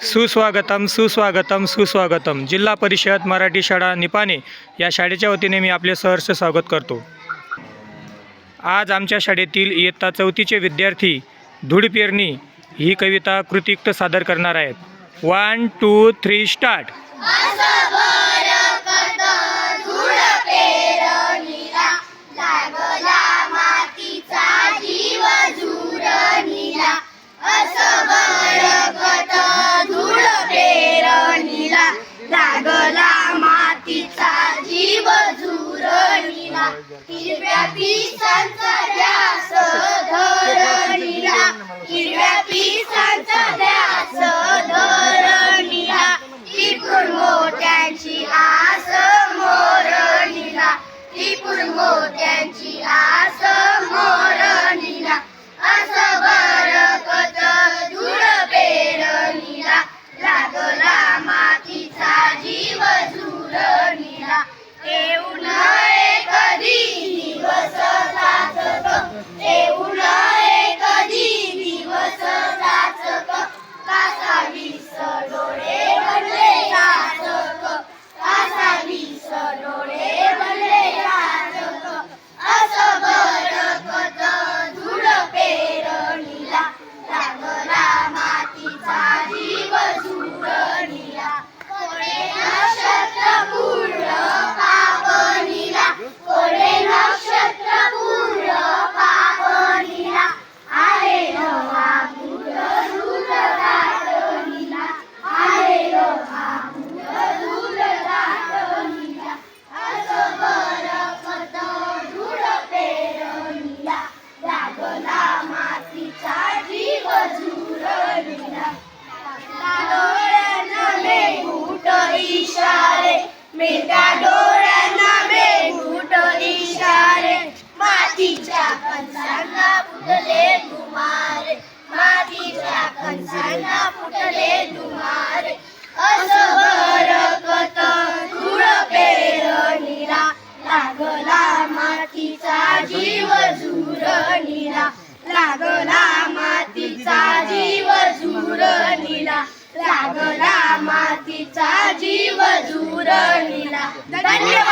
सुस्वागतम सुस्वागतम सुस्वागतम. जिल्हा परिषद मराठी शाळा निपाणे या शाळेच्या वतीने मी आपले सहर्ष स्वागत करतो. आज आमच्या शाळेतील इयत्ता चौथीचे विद्यार्थी धूळ पेरणी ही कविता कृतिक्त सादर करणार आहेत. वन टू थ्री स्टार्ट मातीचा जीव झुरणीला हिरव्या पिसांचा मेटा डोळ्यांना बेगूट इशारे मातीच्या कणसांना फुटले दुमारे मातीच्या कणसांना फुटले दुमारे असं बरकत धूळ पेरणीला लागला मातीचा जीव झुरणीला लागला मातीचा जीव झुरणीला लागला मातीचा जीव झुरणीला धन्यवाद